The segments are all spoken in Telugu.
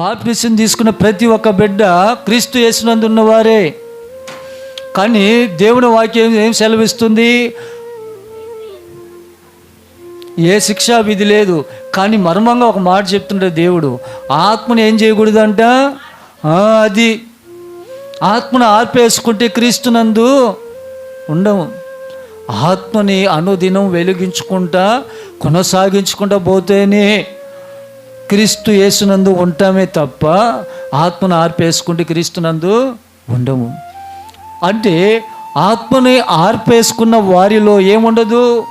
బాప్తిసం తీసుకున్న ప్రతి ఒక్క బిడ్డ క్రీస్తు యేసునందు ఉన్నవారే కానీ దేవుని వాక్యం ఏం సెలవిస్తుంది? ఏ శిక్షా విధి లేదు. కానీ మర్మంగా ఒక మాట చెప్తుండే దేవుడు ఆత్మను ఏం చేయకూడదంట? అది. ఆత్మను ఆర్పేసుకుంటే క్రీస్తునందు ఉండము. ఆత్మని అనుదినం వెలిగించుకుంటా కొనసాగించుకుంటా పోతేనే క్రీస్తు యేసునందు ఉంటామే తప్ప ఆత్మను ఆర్పేసుకుంటే క్రీస్తునందు ఉండము. అంటే ఆత్మని ఆర్పేసుకున్న వారిలో ఏముండదు?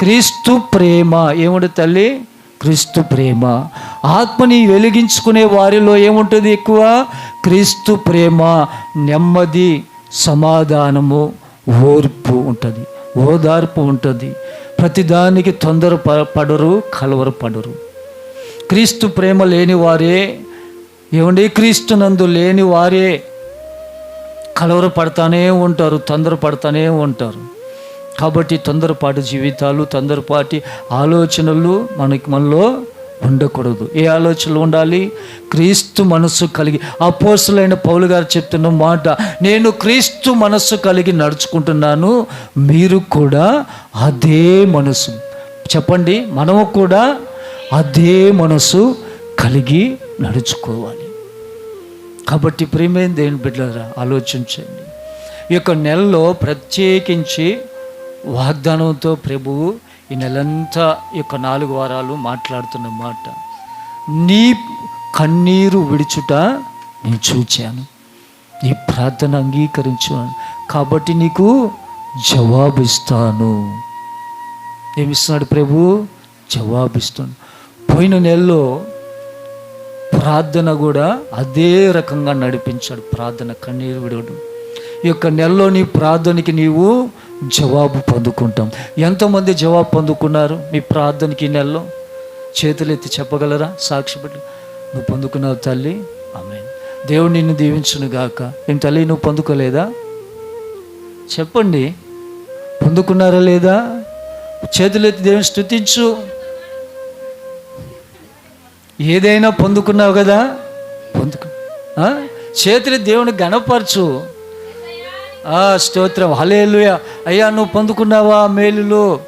క్రీస్తు ప్రేమ. ఏముండదు తల్లి? క్రీస్తు ప్రేమ. ఆత్మని వెలిగించుకునే వారిలో ఏముంటుంది ఎక్కువ? క్రీస్తు ప్రేమ. నెమ్మది సమాధానము ఓర్పు ఉంటుంది. ఓదార్పు ఉంటుంది. ప్రతిదానికి తొందర ప- పడరు కలవరు పడరు క్రీస్తు ప్రేమ లేని వారే ఏమండి? క్రీస్తు నందు లేని వారే కలవరపడతానే ఉంటారు తొందరపడతానే ఉంటారు. కాబట్టి తొందరపాటు జీవితాలు తొందరపాటి ఆలోచనలు మనకి మనలో ఉండకూడదు. ఏ ఆలోచనలు ఉండాలి? క్రీస్తు మనస్సు కలిగి అపోసులైన పౌలు గారు చెప్తున్న మాట నేను క్రీస్తు మనస్సు కలిగి నడుచుకుంటున్నాను మీరు కూడా అదే మనసు. చెప్పండి మనము కూడా అదే మనసు కలిగి నడుచుకోవాలి. కాబట్టి ప్రేమేం దేని బిడ్డరా ఆలోచించండి. ఈ యొక్క నెలలో ప్రత్యేకించి వాగ్దానంతో ప్రభువు ఈ నెలంతా ఈ యొక్క నాలుగు వారాలు మాట్లాడుతున్న మాట. నీ కన్నీరు విడుచుట నేను చూచాను. నీ ప్రార్థన అంగీకరించు కాబట్టి నీకు జవాబు ఇస్తాను ఏమిస్తున్నాడు ప్రభు? జవాబిస్తాను. పోయిన నెలలో ప్రార్థన కూడా అదే రకంగా నడిపించాడు. ప్రార్థన కన్నీరు విడవడం. ఈ యొక్క నెలలో నీ ప్రార్థనకి నీవు జవాబు పొందుకుంటాం. ఎంతమంది జవాబు పొందుకున్నారు మీ ప్రార్థనకి ఈ నెలలో? చేతులెత్తి చెప్పగలరా? సాక్షి నువ్వు పొందుకున్నావు తల్లి. ఆమె దేవుడు నిన్ను దీవించును గాక. నేను తల్లి నువ్వు పొందుకోలేదా? చెప్పండి. పొందుకున్నారా లేదా? చేతులెత్తి దేవుని స్థుతించు ఏదైనా పొందుకున్నావు కదా? పొందుకు? చేతులు దేవుని గణపరచు. ఆ స్తోత్రం. హలేలుయ అయ్యా నువ్వు పొందుకున్నావా మేలులు?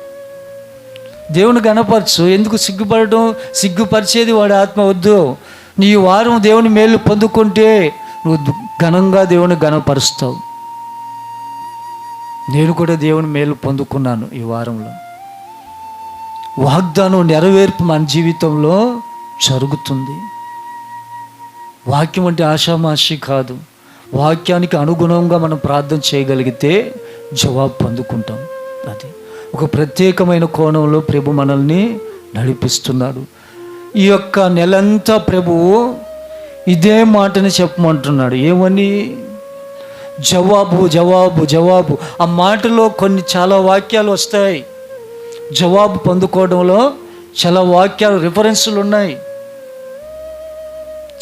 దేవుని గణపరచు. ఎందుకు సిగ్గుపడటం? సిగ్గుపరిచేది వాడి ఆత్మ వద్దు. నీ వారం దేవుని మేలు పొందుకుంటే నువ్వు ఘనంగా దేవుని గణపరుస్తావు. నేను కూడా దేవుని మేలు పొందుకున్నాను ఈ వారంలో. వాగ్దానం నెరవేర్పు మన జీవితంలో జరుగుతుంది. వాక్యం అంటే ఆషామాషి కాదు. వాక్యానికి అనుగుణంగా మనం ప్రార్థన చేయగలిగితే జవాబు పొందుకుంటాం. అది ఒక ప్రత్యేకమైన కోణంలో ప్రభు మనల్ని నడిపిస్తున్నాడు. ఈ యొక్క నెలంతా ప్రభువు ఇదే మాటని చెప్పమంటున్నాడు. ఏమని? జవాబు జవాబు జవాబు. ఆ మాటలో కొన్ని చాలా వాక్యాలు వస్తాయి. జవాబు పొందుకోవడంలో చాలా వాక్యాలు రిఫరెన్సులు ఉన్నాయి.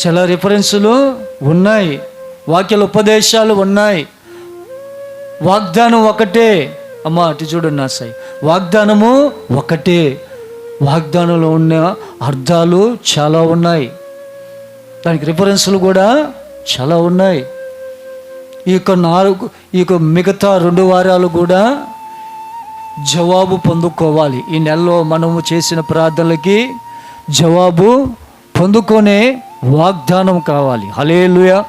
చాలా రిఫరెన్సులు ఉన్నాయి. వాక్యాల ఉపదేశాలు ఉన్నాయి. వాగ్దానం ఒకటే. అమ్మ అటు చూడండి నా సాయి వాగ్దానము ఒకటే. వాగ్దానంలో ఉన్న అర్థాలు చాలా ఉన్నాయి. దానికి రిఫరెన్సులు కూడా చాలా ఉన్నాయి. ఈ యొక్క నాలుగు ఈ యొక్క మిగతా రెండు వారాలు కూడా జవాబు పొందుకోవాలి. ఈ నెలలో మనము చేసిన ప్రార్థనలకి జవాబు పొందుకొనే వాగ్దానం కావాలి. హలేలుయ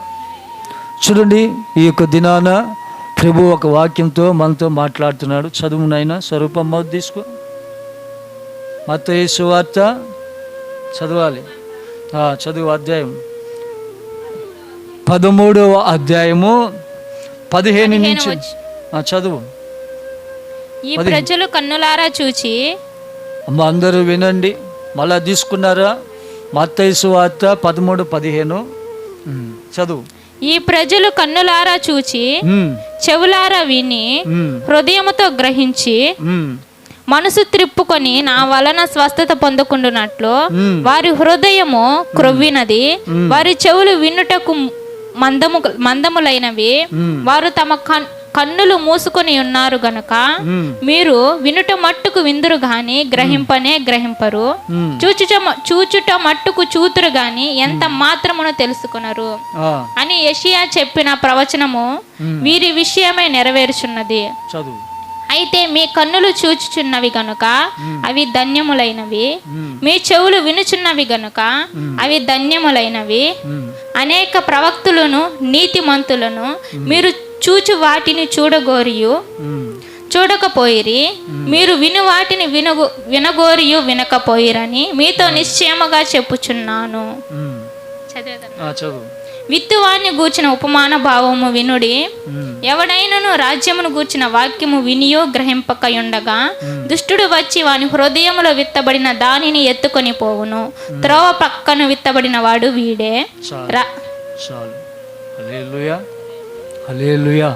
చూడండి ఈ యొక్క దినాన ప్రభు ఒక వాక్యంతో మనతో మాట్లాడుతున్నాడు. చదువు నాయన స్వరూపమ్మ తీసుకో. మత వార్త చదవాలి. ఆ, చదువు అధ్యాయం. పదమూడవ అధ్యాయము పదిహేను నుంచి. చదువు. ఈ ప్రజలు కన్నులారా చూచి అమ్మ అందరూ వినండి. మళ్ళా తీసుకున్నారా? మత్తైసు వార్త పదమూడు పదిహేను. చదువు. ఈ ప్రజలు కన్నులారా చూచి చెవులారా విని హృదయముతో గ్రహించి మనసు త్రిప్పుకొని నా వలన స్వస్థత పొందుకుంటున్నట్లు. వారి హృదయము క్రొవ్వినది వారి చెవులు వినుటకు మందము మందములైనవి. వారు తమ కన్ కన్నులు మూసుకొని ఉన్నారు గనుక. మీరు వినుట మట్టుకు విందురు గాని గ్రహింపనే గ్రహింపరు. చూచుట చూచుట మట్టుకు చూతురు గాని ఎంత మాత్రమును తెలుసుకునరు. ఆ, అని యెషయా చెప్పిన ప్రవచనము వీరి విషయమై నెరవేరుచున్నది. చదువు. అయితే మీ కన్నులు చూచుచున్నవి గనుక అవి ధన్యములైనవి. మీ చెవులు వినుచున్నవి గనుక అవి ధన్యములైనవి. అనేక ప్రవక్తులను నీతిమంతులను మీరు చూచు వాటిని చూడగోరియు. చూడకపోయిరి మీరు విను వాటిని వినగో వినగోరియు వినకపోయిరని మీతో నిశ్చయముగా చెప్పుచున్నాను. చదువు. విత్తువాన్ని గూర్చిన ఉపమాన భావము వినుడి. ఎవడైనను రాజ్యమును గూర్చిన వాక్యము వినియో గ్రహింపకయుండగా దుష్టుడు వచ్చి వాని హృదయములో విత్తబడిన దానిని ఎత్తుకొని పోవును. త్రోవ పక్కన విత్తబడిన వాడు వీడే. చాలు. హలేలుయా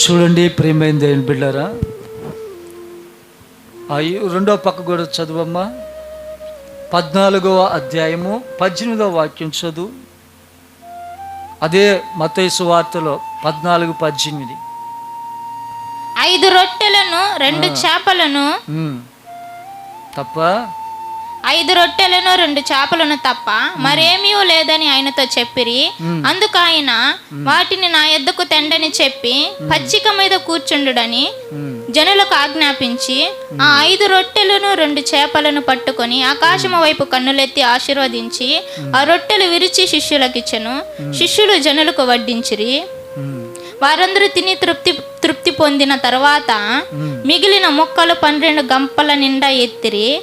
చూడండి ప్రేమైన దేవుని బిడ్డారా. రెండో పక్క కూడా చదువమ్మా. పద్నాలుగవ అధ్యాయము పద్దెనిమిదవ వాక్యం చదువు. అదే మతైసు వార్తలో పద్నాలుగు పద్దెనిమిది. ఐదు రొట్టెలను రెండు చేపలను. తప్ప ఐదు రొట్టెలను రెండు చేపలను తప్ప మరేమీ లేదని ఆయనతో చెప్పిరి. అందుకు ఆయన వాటిని నా ఎద్దకు తెండని చెప్పి పచ్చిక మీద కూర్చుండుడని. జనులకు ఆజ్ఞాపించి ఆ ఐదు రొట్టెలను రెండు చేపలను పట్టుకొని ఆకాశము వైపు కన్నులెత్తి ఆశీర్వదించి ఆ రొట్టెలు విరిచి శిష్యులకిచ్చెను. శిష్యులు జనులకు వడ్డించిరి. వారందరూ తిని తృప్తి పొందిన తర్వాత మిగిలిన మొక్కలు పన్నెండు గంపల నిండా ఎత్తిరి.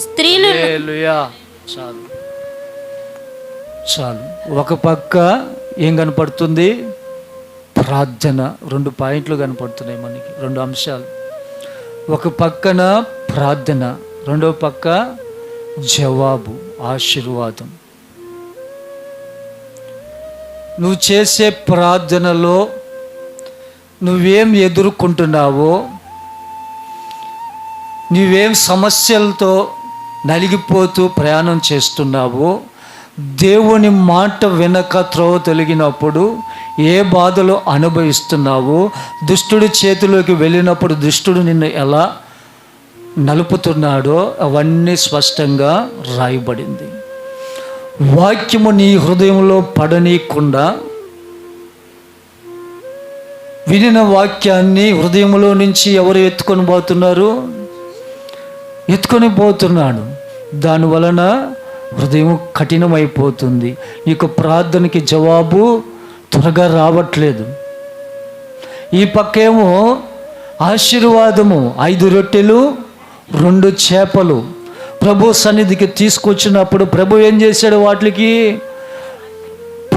స్త్రీలు. చాలు. చాలు. ఒక పక్క ఏం కనపడుతుంది? ప్రార్థన. రెండు పాయింట్లు కనపడుతున్నాయి మనకి. రెండు అంశాలు. ఒక పక్కన ప్రార్థన. రెండో పక్క జవాబు ఆశీర్వాదం. నువ్వు చేసే ప్రార్థనలో నువ్వేం ఎదుర్కొంటున్నావో నువ్వేం సమస్యలతో నలిగిపోతూ ప్రయాణం చేస్తున్నావో దేవుని మాట వెనక త్రోవ తొలగినప్పుడు ఏ బాధలు అనుభవిస్తున్నావో దుష్టుడి చేతిలోకి వెళ్ళినప్పుడు దుష్టుడు నిన్ను ఎలా నలుపుతున్నాడో అవన్నీ స్పష్టంగా రాయబడింది. వాక్యము నీ హృదయంలో పడనీయకుండా వినిన వాక్యాన్ని హృదయంలో నుంచి ఎవరు ఎత్తుకొని పోతున్నారు? ఎత్తుకొని పోతున్నాడు. దాని వలన హృదయం కఠినమైపోతుంది. నీకు ప్రార్థనకి జవాబు త్వరగా రావట్లేదు. ఈ పక్కేమో ఆశీర్వాదము ఐదు రొట్టెలు రెండు చేపలు. ప్రభు సన్నిధికి తీసుకొచ్చినప్పుడు ప్రభు ఏం చేశాడు వాటికి?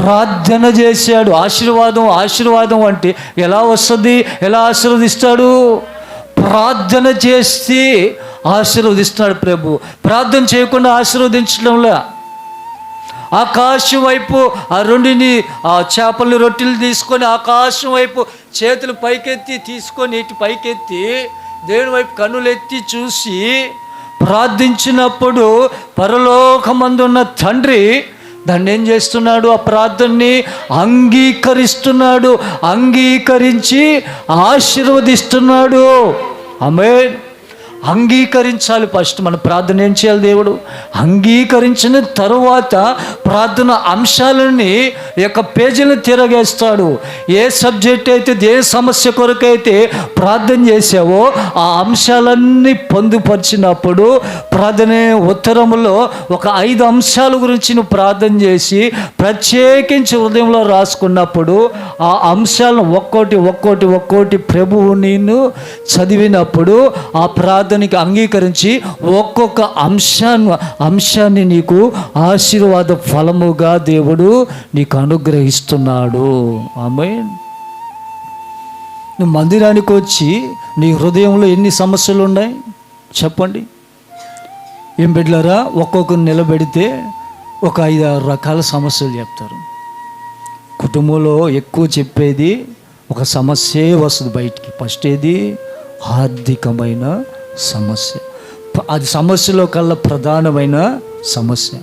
ప్రార్థన చేశాడు. ఆశీర్వాదం ఆశీర్వాదం అంటే ఎలా వస్తుంది? ఎలా ఆశీర్వదిస్తాడు? ప్రార్థన చేసి ఆశీర్వదిస్తున్నాడు ప్రభు. ప్రార్థన చేయకుండా ఆశీర్వదించడంలా? ఆకాశం వైపు ఆ రెండుని ఆ చేపలు రొట్టెలు తీసుకొని ఆకాశం వైపు చేతులు పైకెత్తి తీసుకొని ఇటు పైకెత్తి దేవుని వైపు కన్నులెత్తి చూసి ప్రార్థించినప్పుడు పరలోకమందున్న తండ్రి దాన్ని ఏం చేస్తున్నాడు? ఆ ప్రార్థనని అంగీకరిస్తున్నాడు. అంగీకరించి ఆశీర్వదిస్తున్నాడు. ఆమె అంగీకరించాలి ఫస్ట్. మన ప్రార్థన ఏం చేయాలి దేవుడు? అంగీకరించిన తరువాత ప్రార్థన అంశాలని యొక్క పేజీలను తిరగేస్తాడు. ఏ సబ్జెక్ట్ అయితే ఏ సమస్య కొరకైతే ప్రార్థన చేసావో ఆ అంశాలన్నీ పొందుపరిచినప్పుడు ప్రార్థన ఉత్తరంలో ఒక ఐదు అంశాల గురించి నువ్వు ప్రార్థన చేసి ప్రత్యేకించి హృదయంలో రాసుకున్నప్పుడు ఆ అంశాలను ఒక్కోటి ఒక్కోటి ఒక్కోటి ప్రభువు నేను చదివినప్పుడు ఆ ప్రార్థన ప్రార్థనకి అంగీకరించి ఒక్కొక్క అంశాన్ని అంశాన్ని నీకు ఆశీర్వాద ఫలముగా దేవుడు నీకు అనుగ్రహిస్తున్నాడు. ఆమె నువ్వు మందిరానికి వచ్చి నీ హృదయంలో ఎన్ని సమస్యలు ఉన్నాయి చెప్పండి. ఏం బిడ్డలారా ఒక్కొక్కరు నిలబెడితే ఒక ఐదు ఆరు రకాల సమస్యలు చెప్తారు. కుటుంబంలో ఎక్కువ చెప్పేది ఒక సమస్యే వస్తుంది బయటికి. ఫస్ట్ ఏది? ఆర్థికమైన సమస్య. అది సమస్యలో కల్లా ప్రధానమైన సమస్య.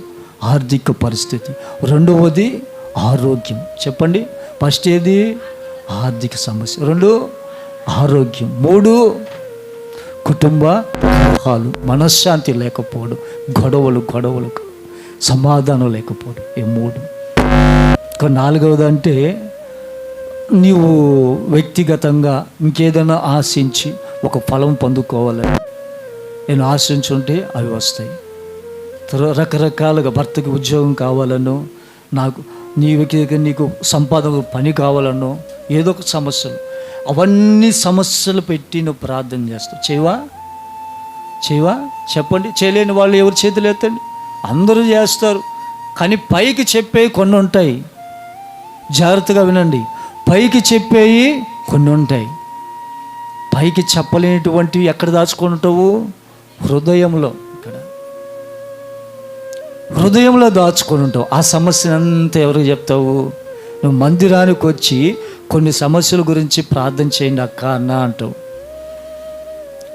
ఆర్థిక పరిస్థితి. రెండవది ఆరోగ్యం. చెప్పండి. ఫస్ట్ ఏది? ఆర్థిక సమస్య. రెండు ఆరోగ్యం. మూడు కుటుంబ కలహాలు మనశ్శాంతి లేకపోవడం. గొడవలు గొడవలు. సమాధానం లేకపోవడం. ఈ మూడు. ఇక నాలుగవది అంటే నీవు వ్యక్తిగతంగా ఇంకేదైనా ఆశించి ఒక ఫలం పొందుకోవాలని నేను ఆశించుంటే అవి వస్తాయి. రకరకాలుగా భర్తకి ఉద్యోగం కావాలనో నాకు నీ వ్యక్తిగా నీకు సంపాదన పని కావాలనో ఏదో ఒక సమస్యలు. అవన్నీ సమస్యలు పెట్టి నువ్వు ప్రార్థన చేస్తావు. చేయవా? చేయవా? చెప్పండి. చేయలేని వాళ్ళు ఎవరు చేతులు ఎత్తండి? అందరూ చేస్తారు. కానీ పైకి చెప్పేవి కొన్ని ఉంటాయి. జాగ్రత్తగా వినండి. పైకి చెప్పేవి కొన్ని ఉంటాయి. పైకి చెప్పలేనటువంటివి ఎక్కడ దాచుకొని ఉంటావు? హృదయంలో ఇక్కడ. హృదయంలో దాచుకొని ఉంటావు. ఆ సమస్యను అంతా ఎవరికి చెప్తావు? నువ్వు మందిరానికి వచ్చి కొన్ని సమస్యల గురించి ప్రార్థన చేయండి అక్క అన్న అంటావు.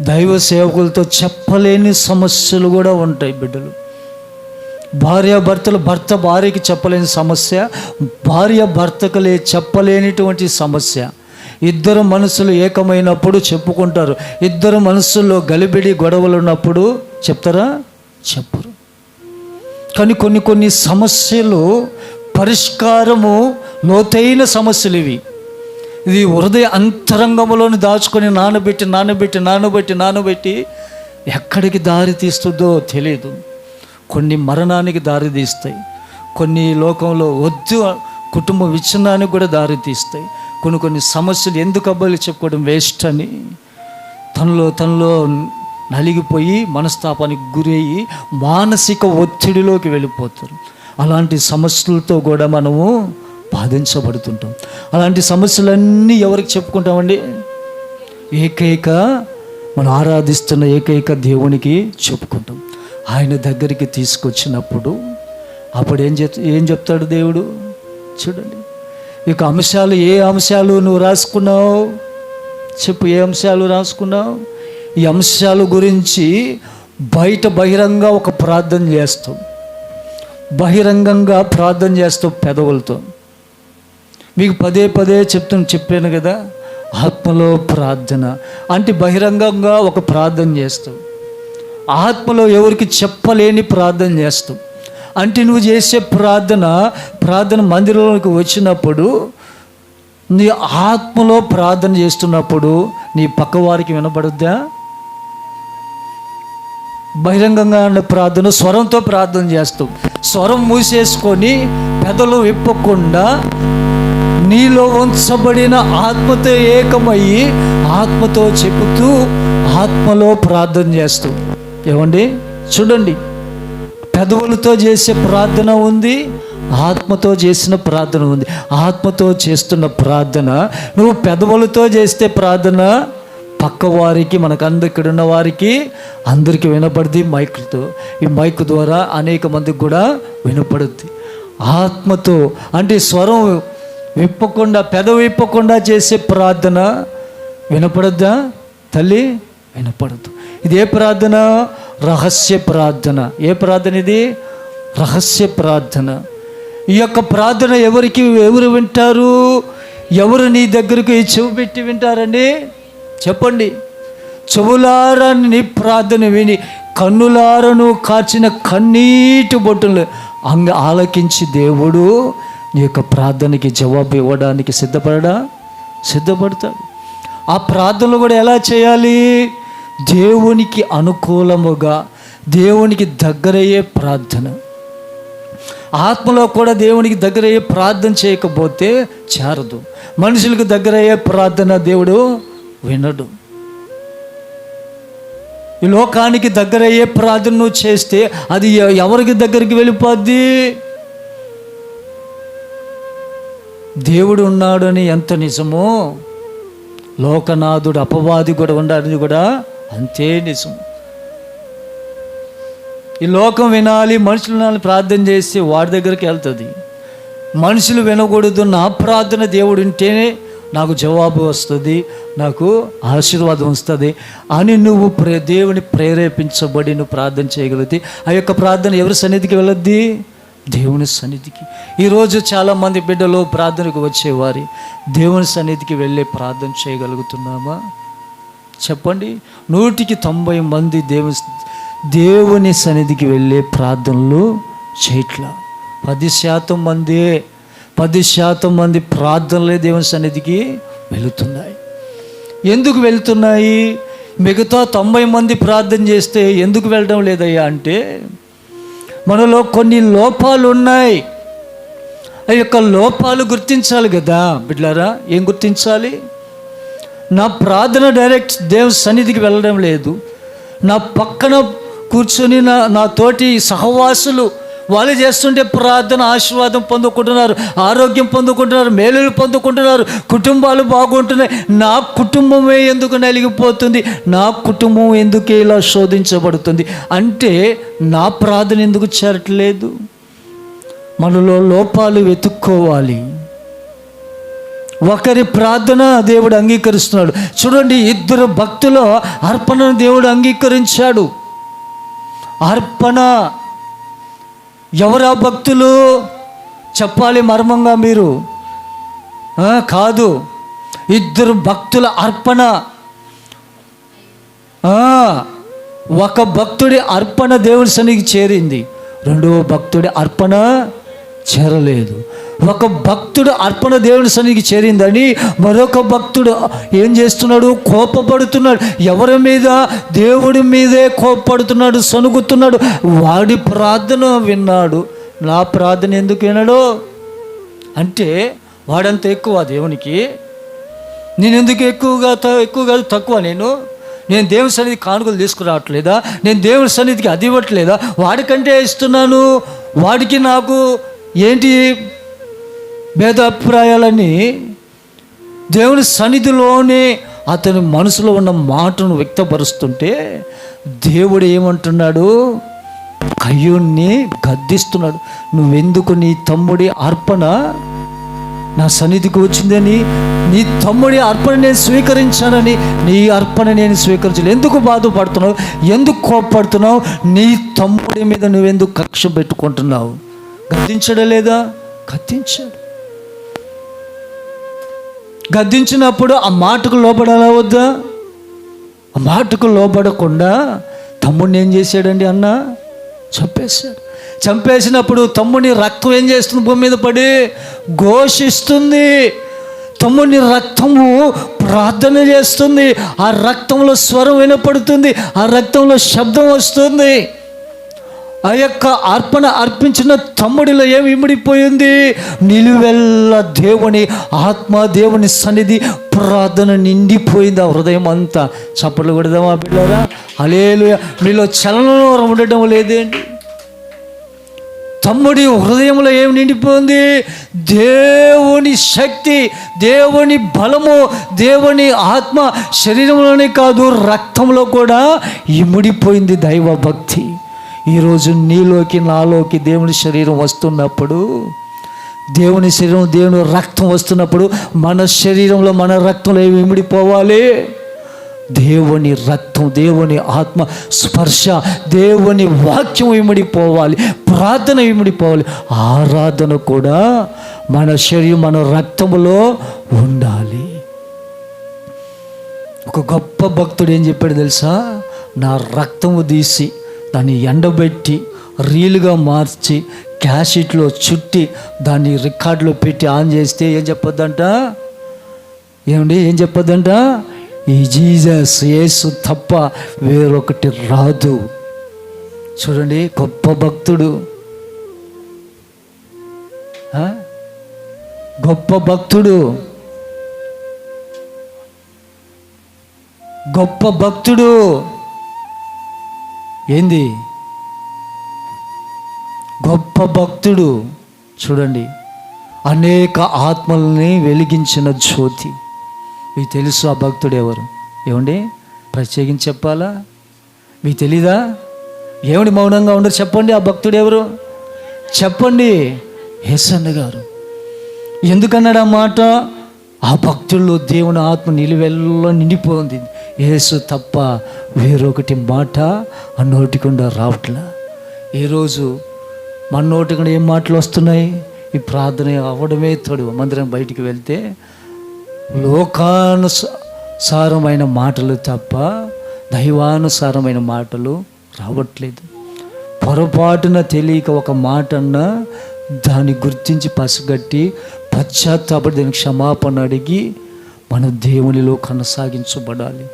దైవ సేవకులతో చెప్పలేని సమస్యలు కూడా ఉంటాయి బిడ్డలు. భార్య భర్తలు భర్త భార్యకి చెప్పలేని సమస్య భార్య భర్తకులే చెప్పలేనిటువంటి సమస్య. ఇద్దరు మనసులు ఏకమైనప్పుడు చెప్పుకుంటారు. ఇద్దరు మనసుల్లో గలిబిడి గొడవలు ఉన్నప్పుడు చెప్తారా? చెప్పరు. కానీ కొన్ని కొన్ని సమస్యలు పరిష్కారము లోతైన సమస్యలు ఇవి. ఇది హృదయ అంతరంగంలోని దాచుకొని నానబెట్టి నానబెట్టి నానబెట్టి నానబెట్టి ఎక్కడికి దారి తీస్తుందో తెలియదు. కొన్ని మరణానికి దారి తీస్తాయి. కొన్ని లోకంలో వద్దు కుటుంబ విచ్ఛిన్నానికి కూడా దారి తీస్తాయి. కొన్ని కొన్ని సమస్యలు ఎందుకు అబ్బాయిలు చెప్పుకోవడం వేస్ట్ అని. తనలో తనలో నలిగిపోయి మనస్తాపానికి గురయ్యి మానసిక ఒత్తిడిలోకి వెళ్ళిపోతారు. అలాంటి సమస్యలతో కూడా మనము బాధించబడుతుంటాం. అలాంటి సమస్యలన్నీ ఎవరికి చెప్పుకుంటామండి? ఏకైక మనం ఆరాధిస్తున్న ఏకైక దేవునికి చెప్పుకుంటాం. ఆయన దగ్గరికి తీసుకొచ్చినప్పుడు అప్పుడు ఏం చెప్ ఏం చెప్తాడు దేవుడు? చూడండి. యొక్క అంశాలు ఏ అంశాలు నువ్వు రాసుకున్నావు? చెప్పు ఏ అంశాలు రాసుకున్నావు? ఈ అంశాల గురించి బయట బహిరంగ ఒక ప్రార్థన చేస్తాం బహిరంగంగా ప్రార్థన చేస్తాం పెదవులతో. మీకు పదే పదే చెప్తు చెప్పాను కదా ఆత్మలో ప్రార్థన. అంటే బహిరంగంగా ఒక ప్రార్థన చేస్తాం ఆత్మలో ఎవరికి చెప్పలేని ప్రార్థన చేస్తాం. అంటే నువ్వు చేసే ప్రార్థన ప్రార్థన మందిరంలోకి వచ్చినప్పుడు నీ ఆత్మలో ప్రార్థన చేస్తున్నప్పుడు నీ పక్కవారికి వినపడుద్దా? బహిరంగంగా ఉన్న ప్రార్థన స్వరంతో ప్రార్థన చేస్తాం స్వరం మూసేసుకొని పెదలు విప్పకుండా నీలో ఉంచబడిన ఆత్మతో ఏకమయ్యి ఆత్మతో చెబుతూ ఆత్మలో ప్రార్థన చేస్తూ ఏమండి? చూడండి. పెదవులతో చేసే ప్రార్థన ఉంది ఆత్మతో చేసిన ప్రార్థన ఉంది. ఆత్మతో చేస్తున్న ప్రార్థన నువ్వు పెదవులతో చేస్తే ప్రార్థన పక్క వారికి మనకు ఇక్కడ ఉన్న వారికి అందరికీ వినపడుద్ది మైక్తో ఈ మైక్ ద్వారా అనేక మందికి కూడా వినపడుద్ది. ఆత్మతో అంటే స్వరం విప్పకుండా పెదవి విప్పకుండా చేసే ప్రార్థన వినపడద్దా? తల్లి వినపడదు. ఇదే ప్రార్థన రహస్య ప్రార్థన. ఏ ప్రార్థన ఇది? రహస్య ప్రార్థన. ఈ యొక్క ప్రార్థన ఎవరికి ఎవరు వింటారు? ఎవరు నీ దగ్గరకు చెవిపెట్టి వింటారండి? చెప్పండి. చెవులారని నీ ప్రార్థన విని కన్నులారను కాచిన కన్నీటి బొట్టులు అంగ ఆలకించి దేవుడు నీ యొక్క ప్రార్థనకి జవాబు ఇవ్వడానికి సిద్ధపడడా? సిద్ధపడతాడు. ఆ ప్రార్థనలు కూడా ఎలా చేయాలి? దేవునికి అనుకూలముగా దేవునికి దగ్గరయ్యే ప్రార్థన. ఆత్మలో కూడా దేవునికి దగ్గరయ్యే ప్రార్థన చేయకపోతే చేరదు. మనుషులకు దగ్గరయ్యే ప్రార్థన దేవుడు వినడు. ఈ లోకానికి దగ్గరయ్యే ప్రార్థన నువ్వు చేస్తే అది ఎవరికి దగ్గరికి వెళ్ళిపోద్ది? దేవుడు ఉన్నాడని ఎంత నిజమో? లోకనాథుడు అపవాది కూడా ఉండాలని కూడా అంతే నిజం. ఈ లోకం వినాలి మనుషులు వినాలి ప్రార్థన చేసి వాడి దగ్గరికి వెళ్తుంది. మనుషులు వినకూడదు నా ప్రార్థన దేవుడు ఉంటేనే నాకు జవాబు వస్తుంది నాకు ఆశీర్వాదం వస్తుంది అని నువ్వు ప్రే దేవుని ప్రేరేపించబడి నువ్వు ప్రార్థన చేయగలిగితే ఆ యొక్క ప్రార్థన ఎవరి సన్నిధికి వెళ్ళొద్ది? దేవుని సన్నిధికి. ఈరోజు చాలామంది బిడ్డలు ప్రార్థనకు వచ్చేవారి. దేవుని సన్నిధికి వెళ్ళే ప్రార్థన చేయగలుగుతున్నామా? చెప్పండి. నూటికి తొంభై మంది దేవు దేవుని సన్నిధికి వెళ్ళే ప్రార్థనలు చేయట్లా. పది శాతం మంది పది శాతం మంది ప్రార్థనలే దేవుని సన్నిధికి వెళుతున్నాయి. ఎందుకు వెళుతున్నాయి? మిగతా తొంభై మంది ప్రార్థన చేస్తే ఎందుకు వెళ్ళడం లేదయ్యా అంటే మనలో కొన్ని లోపాలు ఉన్నాయి. ఆ యొక్క లోపాలు గుర్తించాలి కదా బిడ్లారా ఏం గుర్తించాలి? నా ప్రార్థన డైరెక్ట్ దేవు సన్నిధికి వెళ్ళడం లేదు. నా పక్కన కూర్చొని నా నా తోటి సహవాసులు వాళ్ళు చేస్తుంటే ప్రార్థన ఆశీర్వాదం పొందుకుంటున్నారు ఆరోగ్యం పొందుకుంటున్నారు మేలులు పొందుకుంటున్నారు కుటుంబాలు బాగుంటున్నాయి. నా కుటుంబమే ఎందుకు నలిగిపోతుంది? నా కుటుంబం ఎందుకు ఇలా శోధించబడుతుంది? అంటే నా ప్రార్థన ఎందుకు చేరట్లేదు? మనలో లోపాలు వెతుక్కోవాలి. ఒకరి ప్రార్థన దేవుడు అంగీకరిస్తున్నాడు. చూడండి ఇద్దరు భక్తులు అర్పణను దేవుడు అంగీకరించాడు. అర్పణ. ఎవరా భక్తులు? చెప్పాలి మర్మంగా మీరు. కాదు. ఇద్దరు భక్తుల అర్పణ. ఒక భక్తుడి అర్పణ దేవుని సన్నిధికి చేరింది. రెండవ భక్తుడి అర్పణ చేరలేదు. ఒక భక్తుడు అర్పణ దేవుని సన్నిధికి చేరిందని మరొక భక్తుడు ఏం చేస్తున్నాడు? కోపపడుతున్నాడు. ఎవరి మీద? దేవుడి మీదే కోపపడుతున్నాడు సనుగుతున్నాడు వాడి ప్రార్థన విన్నాడు. నా ప్రార్థన ఎందుకు వినడు అంటే వాడంత ఎక్కువ దేవునికి. నేను ఎందుకు ఎక్కువగా త- ఎక్కువగా తక్కువ నేను? నేను దేవుని సన్నిధి కానుకలు తీసుకురావట్లేదా? నేను దేవుని సన్నిధికి అది ఇవ్వట్లేదా? వాడికంటే ఇస్తున్నాను. వాడికి నాకు ఏంటి భేదాభిప్రాయాలని దేవుని సన్నిధిలోనే అతని మనసులో ఉన్న మాటను వ్యక్తపరుస్తుంటే దేవుడు ఏమంటున్నాడు? కయ్యూన్ని గద్దిస్తున్నాడు. నువ్వెందుకు నీ తమ్ముడి అర్పణ? నా సన్నిధికి వచ్చిందని నీ తమ్ముడి అర్పణ నేను స్వీకరించానని నీ అర్పణ నేను స్వీకరించాను ఎందుకు బాధపడుతున్నావు? ఎందుకు కోపడుతున్నావు నీ తమ్ముడి మీద నువ్వెందుకు కక్ష పెట్టుకుంటున్నావు? గద్దించడం లేదా గద్దించాడు. గద్దించినప్పుడు ఆ మాటకు లోపడాలా వద్దా? ఆ మాటకు లోపడకుండా తమ్ముడిని ఏం చేశాడండి అన్న? చంపేశాడు. చంపేసినప్పుడు తమ్ముని రక్తం ఏం చేస్తుంది భూమి మీద పడి? ఘోషిస్తుంది. తమ్ముని రక్తము ప్రార్థన చేస్తుంది. ఆ రక్తంలో స్వరం వినపడుతుంది. ఆ రక్తంలో శబ్దం వస్తుంది. ఆ యొక్క అర్పణ అర్పించిన తమ్ముడిలో ఏమి ఇమిడిపోయింది? నిలువెల్ల దేవుని ఆత్మ దేవుని సన్నిధి ప్రార్థన నిండిపోయింది ఆ హృదయం అంతా. చప్పట్లు కొడదామా పిల్లరా అలేలు మీలో చలనం ఉండటం లేదేంటి? తమ్ముడి హృదయంలో ఏమి నిండిపోయింది? దేవుని శక్తి దేవుని బలము దేవుని ఆత్మ శరీరంలోనే కాదు రక్తంలో కూడా ఇమిడిపోయింది దైవ భక్తి ఈరోజు నీలోకి నాలోకి దేవుని శరీరం వస్తున్నప్పుడు దేవుని శరీరం దేవుని రక్తం వస్తున్నప్పుడు మన శరీరంలో మన రక్తంలో ఏమి ఇమిడిపోవాలి? దేవుని రక్తం దేవుని ఆత్మ స్పర్శ దేవుని వాక్యం ఇమిడిపోవాలి ప్రార్థన ఇమిడిపోవాలి ఆరాధన కూడా మన శరీరం మన రక్తములో ఉండాలి. ఒక గొప్ప భక్తుడు ఏం చెప్పాడు తెలుసా? నా రక్తము తీసి దాన్ని ఎండబెట్టి రీలుగా మార్చి క్యాసెట్లో చుట్టి దాన్ని రికార్డులో పెట్టి ఆన్ చేస్తే ఏం చెప్పొద్దంట? ఏమండి? ఏం చెప్పొద్దంట? ఈ జీజస్ యేసు తప్ప వేరొకటి రాదు. చూడండి గొప్ప భక్తుడు. గొప్ప భక్తుడు. గొప్ప భక్తుడు. ఏంది? గొప్ప భక్తుడు. చూడండి. అనేక ఆత్మల్ని వెలిగించిన జ్యోతి. మీకు తెలుసు ఆ భక్తుడు ఎవరు? ఏమండి? ప్రత్యేకించి చెప్పాలా? మీకు తెలీదా? ఏమిటి మౌనంగా ఉండరు చెప్పండి ఆ భక్తుడు ఎవరు? చెప్పండి. హెసన్న గారు. ఎందుకన్నాడు ఆ మాట? ఆ భక్తుల్లో దేవుని ఆత్మ నిలువెల్లో నిండిపోయింది. యేసు తప్ప వేరొకటి మాట ఆ నోటికుండా రావట్లా? ఈరోజు మన ఏం మాటలు వస్తున్నాయి? ఈ ప్రార్థన అవ్వడమే తోడు మందిరం బయటికి వెళ్తే లోకానుసారమైన మాటలు తప్ప దైవానుసారమైన మాటలు రావట్లేదు. పొరపాటున తెలియక ఒక మాట అన్నా దాన్ని గుర్తించి పసిగట్టి పశ్చాత్తాపడి దానికి క్షమాపణ అడిగి మన దేవునిలో కొనసాగించబడాలి.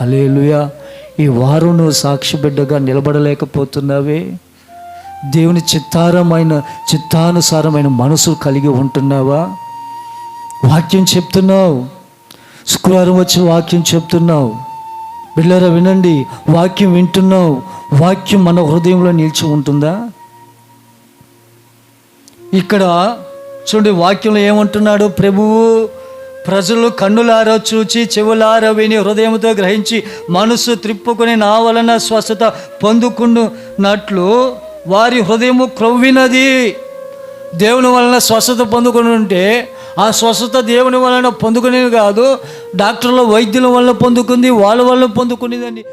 హలేలుయా ఈ వారు నువ్వు సాక్షి బిడ్డగా నిలబడలేకపోతున్నావే. దేవుని చిత్తారమైన చిత్తానుసారమైన మనసు కలిగి ఉంటున్నావా? వాక్యం చెప్తున్నావు. శుక్రవారం వచ్చి వాక్యం చెప్తున్నావు. బిళ్ళరా వినండి. వాక్యం వింటున్నావు. వాక్యం మన హృదయంలో నిలిచి ఉంటుందా? ఇక్కడ చూడండి వాక్యంలో ఏమంటున్నాడు ప్రభువు ప్రజలు కన్నులారో చూచి చెవులారో విని హృదయంతో గ్రహించి మనసు త్రిప్పుకొని నా వలన స్వస్థత పొందుకున్నట్లు వారి హృదయము క్రొవ్వినది. దేవుని వలన స్వస్థత పొందుకుని ఉంటే ఆ స్వస్థత దేవుని వలన పొందుకునేది కాదు డాక్టర్ల వైద్యుల వల్ల పొందుకుంది వాళ్ళ వల్ల పొందుకునేదండి